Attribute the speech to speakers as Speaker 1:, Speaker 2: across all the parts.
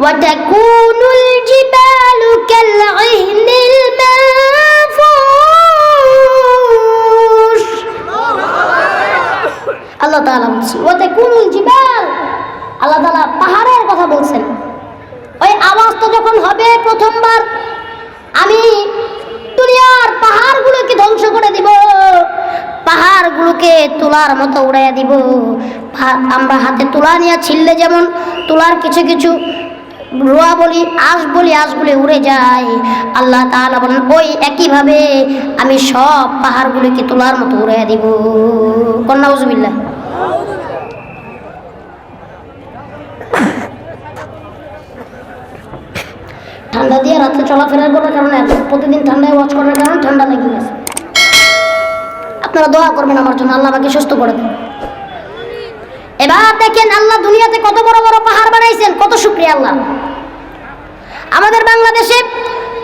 Speaker 1: وتكون الجبال كالعهن المنفوش আল্লাহ তাআলা বলছেন ওয়াতাকুনুল জিবাল আল্লাহ তাআলা পাহাড়ের কথা বলছেন ওই আওয়াজটা যখন হবে প্রথমবার আমি দুনিয়ার পাহাড়গুলোকে ধ্বংস করে দিব পাহাড়গুলোকে তুলার মতো উড়াইয়া দিব ভা- আমরা হাতে তুলা নিয়ে ছিললে যেমন তুলার কিছু কিছু রোয়া বলি আঁশ বলি আঁশগুলি উড়ে যায়। আল্লাহ তাআলা বলেন, ওই একইভাবে আমি সব পাহাড়গুলিকে তুলার মতো উড়াইয়া দিব। কন্যা উজবিল্লা ঠান্ডা দিয়ে রাতে চলাফেরা করার কারণে প্রতিদিন ঠান্ডায় ওয়াচ করার কারণে ঠান্ডা লেগে গেছে। আপনারা দোয়া করবেন আমার জন্য, আল্লাহ আমাকে সুস্থ করে দেন। এবার দেখেন আল্লাহ দুনিয়াতে কত বড় বড় পাহাড় বানাইছেন, কত শুক্রিয়া আল্লাহ। আমাদের বাংলাদেশে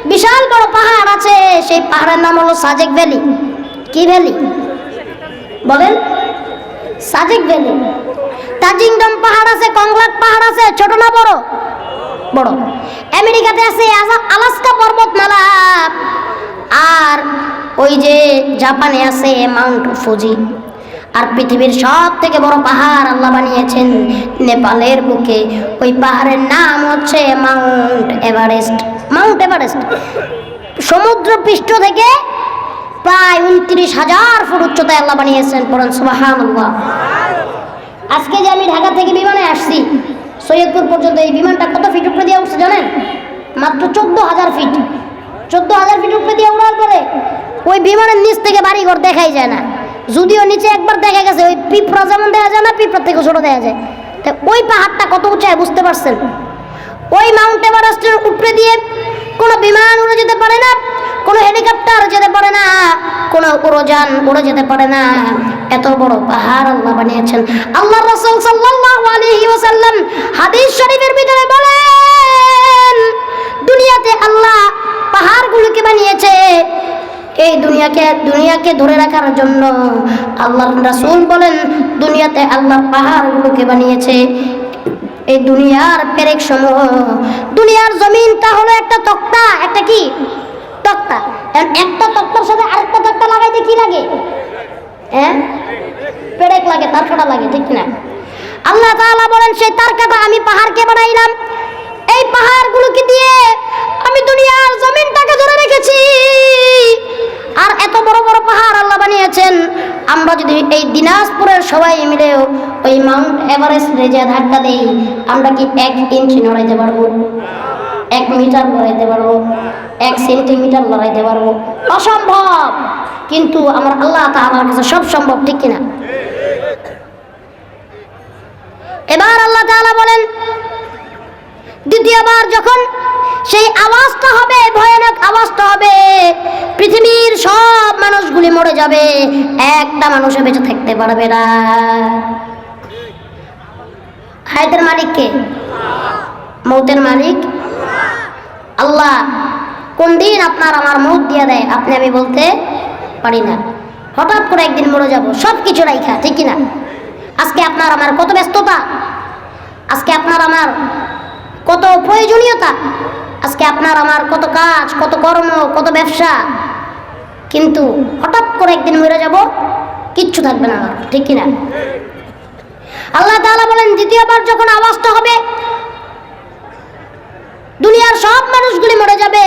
Speaker 1: বিশাল বড় পাহাড় আছে, সেই পাহাড়ের নাম হলো সাজেক ভ্যালি। কি ভ্যালি? বলেন। সাজেক ভ্যালি। তাজিংডম পাহাড় আছে, কংলাক পাহাড় আছে, ছোট না বড়? বড়। আমেরিকাতে আছে আলাস্কা পর্বতমালা। আর ওই যে জাপানে আছে মাউন্ট ফুজি। আর পৃথিবীর সব থেকে বড় পাহাড় আল্লাহ বানিয়েছেন নেপালের বুকে। ওই পাহাড়ের নাম হচ্ছে মাউন্ট এভারেস্ট। Mount Everest. সমুদ্র পৃষ্ঠ থেকে প্রায় উনত্রিশ হাজার ফুট উচ্চতায় আল্লাহ বানিয়েছেন পড়েন সুবাহান আজকে যে আমি ঢাকা থেকে বিমানে আসছি, সৈয়দপুর পর্যন্ত এই বিমানটা কত ফিট উপরে দিয়ে উঠছে জানেন? মাত্র চোদ্দ হাজার ফিট চোদ্দ হাজার ফিট উপরে দিয়ে উড়ার পরে ওই বিমানের নিচ থেকে বাড়িঘর দেখাই যায় না। যদিও নিচে একবার দেখা গেছে, ওই পিঁপড়া যেমন দেখা যায় না, পিঁপড়ার থেকে ছোট দেখা যায়। তা ওই পাহাড়টা কত উঁচায় বুঝতে পারছেন? ওই মাউন্ট এভারেস্টের উপরে দিয়ে কোনো বিমান উড়ে যেতে পারে না, কোনো হেলিকপ্টার যেতে পারে না, কোনো উড়োযান উড়ে যেতে পারে না। এত বড় পাহাড় আল্লাহ বানিয়েছেন। আল্লাহ রাসূল সাল্লাল্লাহু আলাইহি ওয়াসাল্লাম হাদিস দুনিয়াকে ধরে রাখার জন্য আল্লাহ রাসূল বলেন, দুনিয়াতে আল্লাহ পাহাড়গুলোকে বানিয়েছে। এই দুনিয়ার পেরেক সমূহ, দুনিয়ার জমিনটা হলো একটা তক্তা, একটা কি? তক্তা। একটা তক্তার সাথে আরেকটা তক্তা লাগাইতে কি লাগে? হ্যাঁ? পেরেক লাগে তার কাটা লাগে, ঠিক না আল্লাহ তাআলা বলেন, সেই তার কাটা আমি পাহাড়কে বানাইলাম। এই পাহাড়গুলোকে দিয়ে আমি দুনিয়ার জমিনটাকে ধরে রেখেছি। আর এত বড় বড় পাহাড় আল্লাহ বানিয়েছেন। আমরা যদি এই দিনাজপুরের সবাই মিলে ওই মাউন্ট এভারেস্ট রেজে ধাক্কা দেই, আমরা কি এক ইঞ্চি নড়াইতে পারব? এক মিটার লড়াইতে পারব? এক সেন্টিমিটার লড়াইতে পারব? অসম্ভব! কিন্তু আমার আল্লাহ তাআলার কাছে সব সম্ভব, ঠিক কিনা? এবার আল্লাহ তাআলা বলেন, দ্বিতীয়বার যখন সেই আওয়াজটা হবে, ভয়ানক আওয়াজটা হবে। পৃথিবীর সব মানুষগুলি মরে যাবে। একটা মানুষও বেঁচে থাকতে পারবে না। হায়াতের মালিক কে? মৌতের মালিক? আল্লাহ, কোন দিন আপনার আমার মৌত দিয়ে দেয়, আপনি আমি বলতে পারি না। হঠাৎ করে একদিন মরে যাব সব কিছু রাইখা, ঠিক কিনা? আজকে আপনার আমার কত ব্যস্ততা? আজকে আপনার আমার কত প্রয়োজনীয়তা? আজকে আপনার আমার কত কাজ, কত কর্ম, কত ব্যবসা। কিন্তু হঠাৎ করে একদিন মরে যাব, কিচ্ছু থাকবে না আমার, ঠিক কিনা? আল্লাহ তাআলা বলেন, দ্বিতীয়বার যখন আওয়াজটা হবে, দুনিয়ার সব মানুষগুলি মরে যাবে।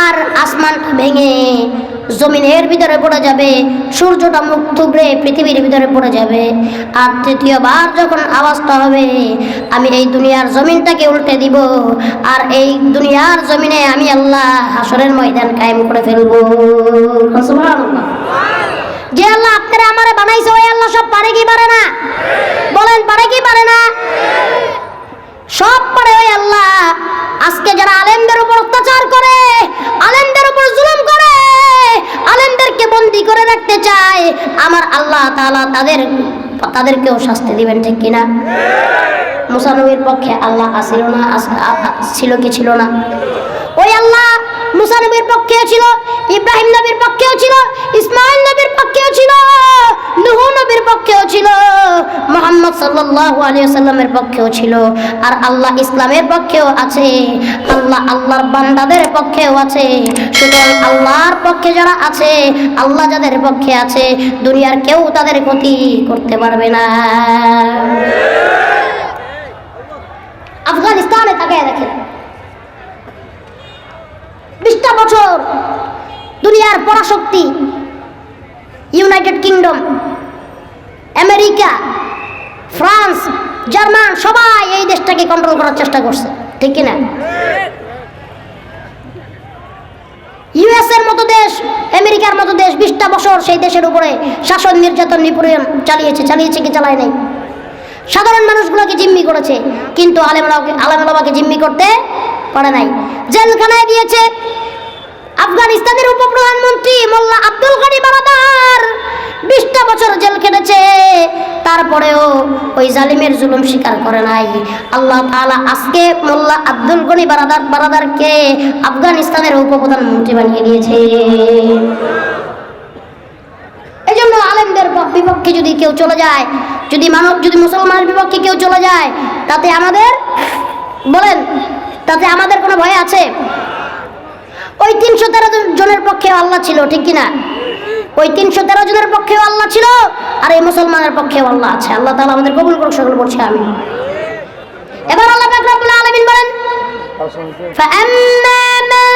Speaker 1: আর আসমানটা ভেঙে জমিনের ভিতরে পড়ে যাবে সূর্যটা মুখ থুবড়ে পৃথিবীর ভিতরে পড়ে যাবে। আর তৃতীয়বার যখন আওয়াজটা হবে আমি এই দুনিয়ার জমিনটাকে উল্টে দিব আর এই দুনিয়ার জমিনে আমি আল্লাহ হাসরের ময়দান কায়েম করে ফেলব। যে আল্লাহ আপনারা আমারে বানাইছে ওই আল্লাহ সব পারে কি পারে না? বলেন চায়, আমার আল্লাহ তালা তাদের, তাদেরকেও শাস্তি দিবেন, ঠিক কিনা? মুসানবীর পক্ষে আল্লাহ আসিল না ছিল কি ছিল না? ওই আল্লাহ মুসানবির পক্ষেও ছিল, ইব্রাহিম নবীর পক্ষেও ছিল, ইসমাইল নবীর পক্ষেও ছিল নুহ নবীর পক্ষেও ছিল আলাইহি সাল্লামের পক্ষেও ছিল। আর আল্লাহ ইসলামের পক্ষেও আছে। আল্লাহ আল্লাহর বান্দাদের পক্ষেও আছে। সুতরাং আল্লাহর পক্ষে যারা আছে, আল্লাহ যাদের পক্ষে আছে, দুনিয়ার কেউ তাদের ক্ষতি করতে পারবে না। আফগানিস্তানে তাকায় দেখেন। বিশটা বছর দুনিয়ার পরাশক্তি, United Kingdom, America France, German, সবাই এই দেশটাকে কন্ট্রোল করার চেষ্টা করছে। ঠিক কিনা? ইউএস এর মতো দেশ, আমেরিকার মতো দেশ, বিশটা বছর সেই দেশের উপরে শাসন, নির্যাতন, নিপীড়ন চালিয়েছে চালিয়েছে কি চালায় নাই? সাধারণ মানুষগুলোকে জিম্মি করেছে, কিন্তু আলেমলাকে আলেমলামাকে জিম্মি করতে পারে নাই। জেলখানায় দিয়েছে আফগানিস্তানের উপপ্রধানমন্ত্রী মোল্লা আব্দুল গানি বারাদার। বিশটা বছর জেল কেটেছে তারপরেও ওই জালিমের জুলুম স্বীকার করে নাই। আল্লাহ তাআলা আজকে মোল্লা আব্দুল গনি বারাদার বারাদারকে আফগানিস্তানের উপপ্রধানমন্ত্রী বানিয়ে দিয়েছে। এই জন্য আলেমদের বিপক্ষে যদি কেউ চলে যায়, যদি মানব যদি মুসলমানের বিপক্ষে কেউ চলে যায়, তাতে আমাদের বলেন, তাতে আমাদের কোনো ভয় আছে? ওই তিনশো তেরো জনের পক্ষে আল্লাহ ছিল, ঠিক কিনা? ওই তিনশো তেরো জনের পক্ষেও আল্লাহ ছিল আর এই মুসলমানের পক্ষেও আল্লাহ আছে আল্লাহ তাআলা আমাদের কবুল করুক সকল বলছে আমি এবার আল্লাহ পাক রব্বুল আলামিন বলেন فأما من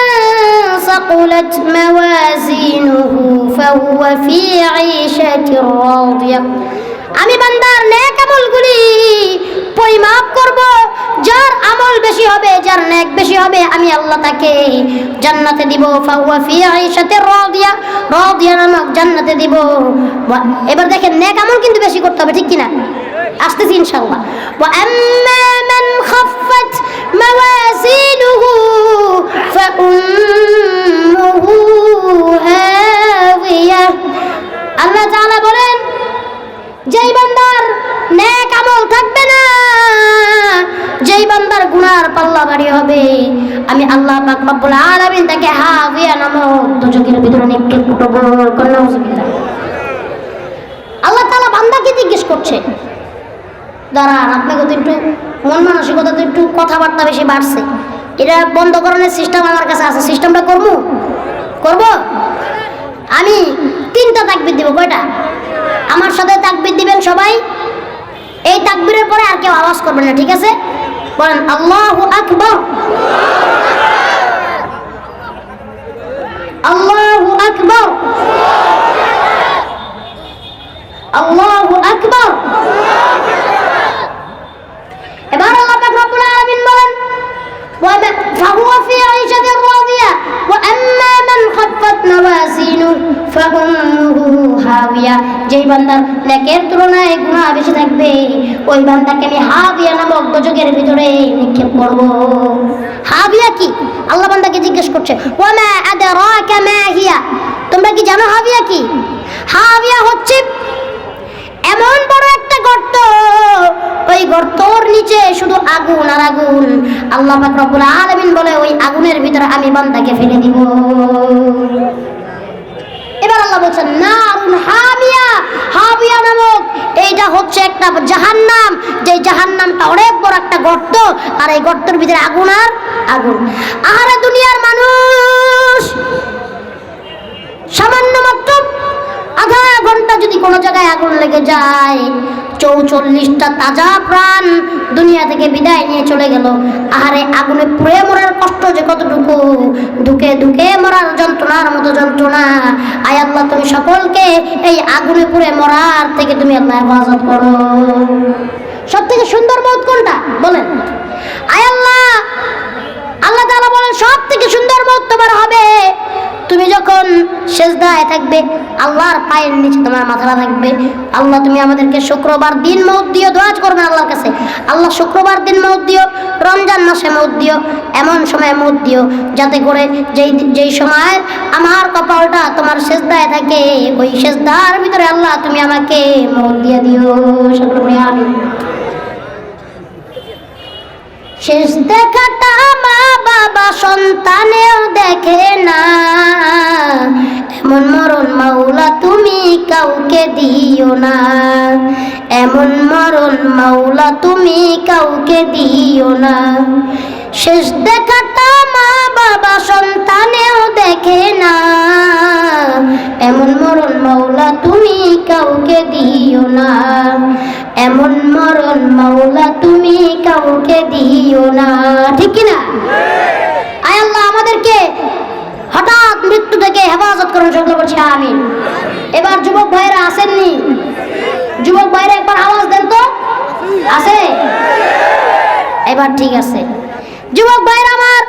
Speaker 1: ثقلت موازينه فهو في عيشة راضية আমি বান্দার বেশি হবে, যার নেক বেশি হবে, আমি আল্লাহ তাকে জান্নাতে দিব। ফাহুয়া ফি আইশাতে রাদিয়া রাদিয়া নামক জান্নাতে দিব। এবার দেখেন নেক আমল কিন্তু বেশি করতে হবে, ঠিক কিনা? আসতেছি ইনশাআল্লাহ। ওয়া আম্মা মান খাফফাত মাওয়াজিনুহু ফাউম্মুহু হাওিয়া আল্লাহ তাআলা বলেন, যেই বান্দার নেক আমল থাকবে না, যেই বান্দার পাল্লা ভারী হবে। আমি আল্লাহ পাক আলামিন তাকে দুজকের ভিতরে আল্লাহ তাআলা বান্দাকে জিজ্ঞেস করছে একটু মন মানসিকতা তো একটু কথাবার্তা বেশি বাড়ছে। এটা বন্ধ সিস্টেম আমার কাছে আছে, সিস্টেমটা করব? করব? আমি তিনটা তাকবির দিব, কয়টা? আমার সাথে তাকবির দিবেন সবাই, এই তাকবিরের পরে আর কেউ আওয়াজ করবেন না, ঠিক আছে? أكبر الله أكبر. الله أكبر. الله أكبر. عبار الله رب العالمين بلن فهو في عيشة راضية. وأما খাফফাত নাওয়াসিনু ফাউমুহু হাবিয়া। যেই বান্দার নেকের তুলনায় গুনাহ বেশি থাকবে, ওই বান্দাকে আমি হাবিয়া নামক গজকের ভিতরে নিক্ষেপ করব। হাবিয়া কি? আল্লাহ বান্দাকে জিজ্ঞেস করছে, ওয়া মা আদরাকা মা হিয়া? তোমরা কি জানো হাবিয়া কি? হাবিয়া হচ্ছে এমন বড় একটা গর্ত। ওই গর্তর নিচে শুধু আগুন আর আগুন। আল্লাহ পাক রব্বুল আলামিন বলে, ওই আগুনের ভিতরে আমি বান্দাকে ফেলে দিব। এবার আল্লাহ বলছেন, নারুন হামিয়া। হাবিয়া নামক এইটা হচ্ছে একটা জাহান্নাম। যে জাহান্নামটা অনেক বড় একটা গর্ত, আর এই গর্তের ভিতরে আগুন আর আগুন। আহারে দুনিয়ার মানুষ সামান্য মাত্র আধা ঘণ্টা যদি কোনো জায়গায় আগুন লেগে যায়, চৌচল্লিশটা তাজা প্রাণ দুনিয়া থেকে বিদায় নিয়ে চলে গেল। আহারে, আগুনে পুড়ে মরার কষ্ট যে কতটুকু? ধুকে ধুকে মরার যন্ত্রণার মতো যন্ত্রণা। আয় আল্লাহ, তুমি সকলকে এই আগুনে পুড়ে মরার থেকে তুমি আল্লাহ হেফাজত করো। সব থেকে সুন্দর মত কোনটা? বলেন। আয় আল্লাহ আল্লাহ তাআলা বলেন সব থেকে সুন্দর মত তোমার হবে। তুমি যখন সেজদায় থাকবে, আল্লাহর পায়ের নিচে তোমার মাথাটা থাকবে। আল্লাহ, তুমি আমাদেরকে শুক্রবার দিন মৌত দিও দোয়াজ করবেন আল্লাহর কাছে। আল্লাহ, শুক্রবার দিন মৌত দিও, রমজান মাসে মৌত দিও, এমন সময় মৌত দিও, যাতে করে যেই যেই সময় আমার কপালটা তোমার সেজদায় থাকে, ওই সেজদার ভিতরে আল্লাহ, তুমি আমাকে মৌত দিয়ে দিও। সকলে আমিন। শেষ দেখাটা মা বাবা সন্তানেও দেখে না। এমন মরণ মাওলা তুমি কাউকে দিও না। এমন মরণ মাওলা তুমি কাউকে দিও না। শেষ দেখাটা মা বাবা সন্তানেও দেখে না। এমন মরণ মাওলা তুমি কাউকে দিও না। এমন মরণ মাওলা তুমি কাউকে দিও না, ঠিক কি না আয় আল্লাহ আমাদেরকে হঠাৎ মৃত্যু থেকে হেফাজত করুন সকলে বলছি, আমিন। এবার যুবক ভাইরা আসেননি। যুবক ভাইরা একবার আওয়াজ দেন তো। আছে? এবার ঠিক আছে। যুবক ভাইরা আমার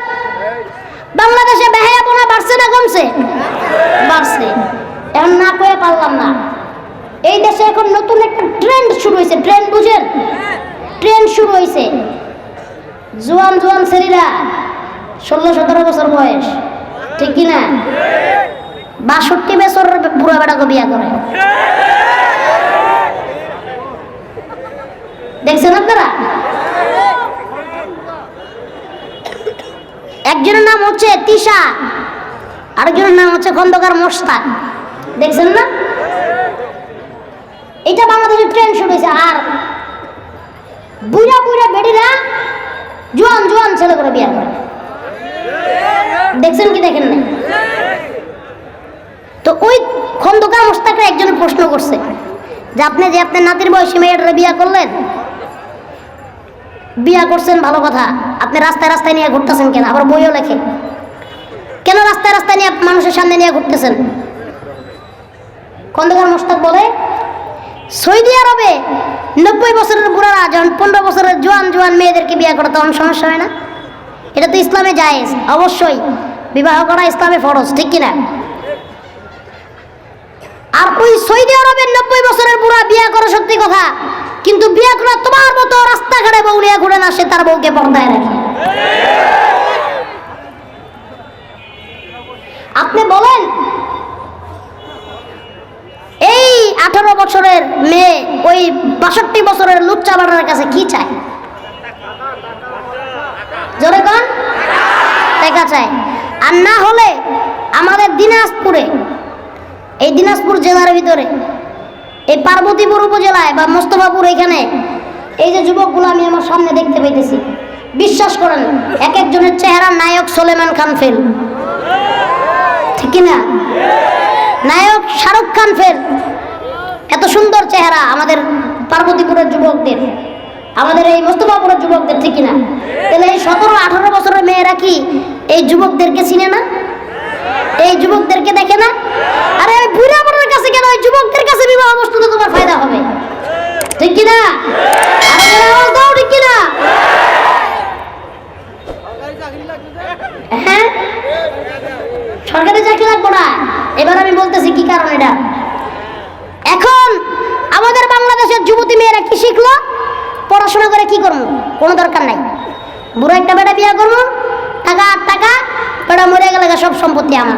Speaker 1: বাংলাদেশে বেহায়াপনা বাড়ছে না কমছে? বাড়ছে। এখন না কয়ে পারলাম না। এই দেশে এখন নতুন একটা ট্রেন্ড শুরু হয়েছে ট্রেন্ড বুঝেন? ট্রেন্ড শুরু হয়েছে জোয়ান জোয়ান ছেলেরা, ষোলো সতেরো বছর বয়স, ঠিক কি না বাষট্টি বছর বুড়া বেটাকে বিয়া করে। দেখছেন আপনারা? একজনের নাম হচ্ছে তিশা, আরেকজনের নাম হচ্ছে খন্দকার মোস্তাক। দেখছেন না? ট্রেন শুরু হয়েছে আর বুড়া বুড়া বেডিরা জোয়ান জোয়ান ছেলে করে বিয়া করে। দেখছেন কি দেখেন নাই তো ওই খন্দকার মোস্তাকরা একজন প্রশ্ন করছে, যে আপনি যে আপনার নাতির বয়সী মেয়েটা বিয়া করলেন? বিয়া করছেন ভালো কথা, আপনি রাস্তায় রাস্তায় নিয়ে ঘুরতেছেন কেন? আবার বইও লেখে। কেন রাস্তায় রাস্তায় নিয়ে মানুষের সামনে নিয়ে ঘুরতেছেন? খন্দকার মোস্তাক বলে সৌদি আরবে নব্বই বছরের বুড়ারা যখন পনেরো বছরের জোয়ান জোয়ান মেয়েদেরকে বিয়ে করে তখন সমস্যা হয় না? এটা তো ইসলামে জায়েজ, অবশ্যই। বিবাহ করা ইসলামে ফরজ, ঠিক কিনা আর ওই সৌদি আরবের নব্বই বছরের বুড়া বিয়ে করে সত্যি কথা, কিন্তু বিয়ে করা তোমার মতো রাস্তাঘাটে বউ ঘুরে না, সে তার বউকে পর্দায় রাখে। ওই বাষট্টি বছরের লুচ্চা বাড়ার কাছে কি চায়? জোরে কন? দেখা চায় আর না হলে আমাদের দিনাজপুরে, এই দিনাজপুর জেলার ভিতরে, এই পার্বতীপুর উপজেলায় বা মোস্তফাপুর এখানে, এই যে যুবকগুলো আমি আমার সামনে দেখতে পাইতেছি, বিশ্বাস করেন, এক একজনের চেহারা নায়ক সোলেমান খান ফেল। ঠিক না? নায়ক শাহরুখ খান ফেল। এত সুন্দর চেহারা আমাদের পার্বতীপুরের যুবকদের। আমাদের এই মোস্তফাপুরের যুবকদের, ঠিক না তাহলে এই সতেরো, আঠারো বছরের মেয়েরা কি এই যুবকদেরকে চিনে না? এই যুবকদেরকে দেখে না? আরে ওই বুড়া বুড়ার কাছে কেন ওই যুবকদের কাছে বিবাহ বস্তুতে তোমার ফায়দা হবে? ঠিক কিনা? দাও, ঠিক কিনা? হ্যাঁ? সরকারি চাকরি লাগবো না। এবার আমি বলতেছি কি কারণ এটা এখন আমাদের বাংলাদেশের যুবতী মেয়েরা কি শিখলো? পড়াশোনা করে কি করব? কোনো দরকার নাই। বুড়ো একটা বেটা বিয়ে করব। টাকা আর টাকা, বেটা মরে গেলে সব সম্পত্তি আমার।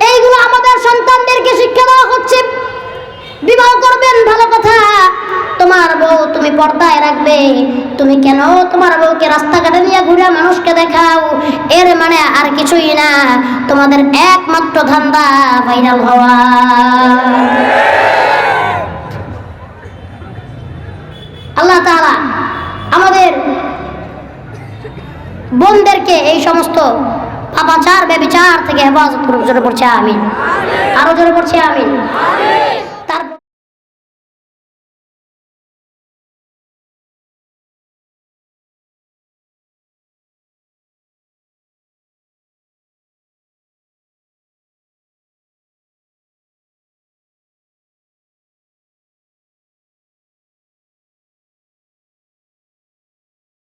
Speaker 1: এইগুলো আমাদের সন্তানদেরকে শিক্ষা দেওয়া হচ্ছে। বিবাহ করবেন, ভালো কথা। তোমার বউ তুমি পর্দায় রাখবে। তুমি কেন তোমার বউকে রাস্তাঘাটে নিয়ে ঘুরে মানুষকে দেখাও? এর মানে আর কিছুই না। তোমাদের একমাত্র ধান্দা ভাইরাল হওয়া আল্লাহ তাআলা আমাদের বোনদেরকে এই সমস্ত পাপাচার ব্যবচার থেকে হেফাজত করুন। জোরে পড়ছে আমিন। আরও জোরে পড়ছে আমিন।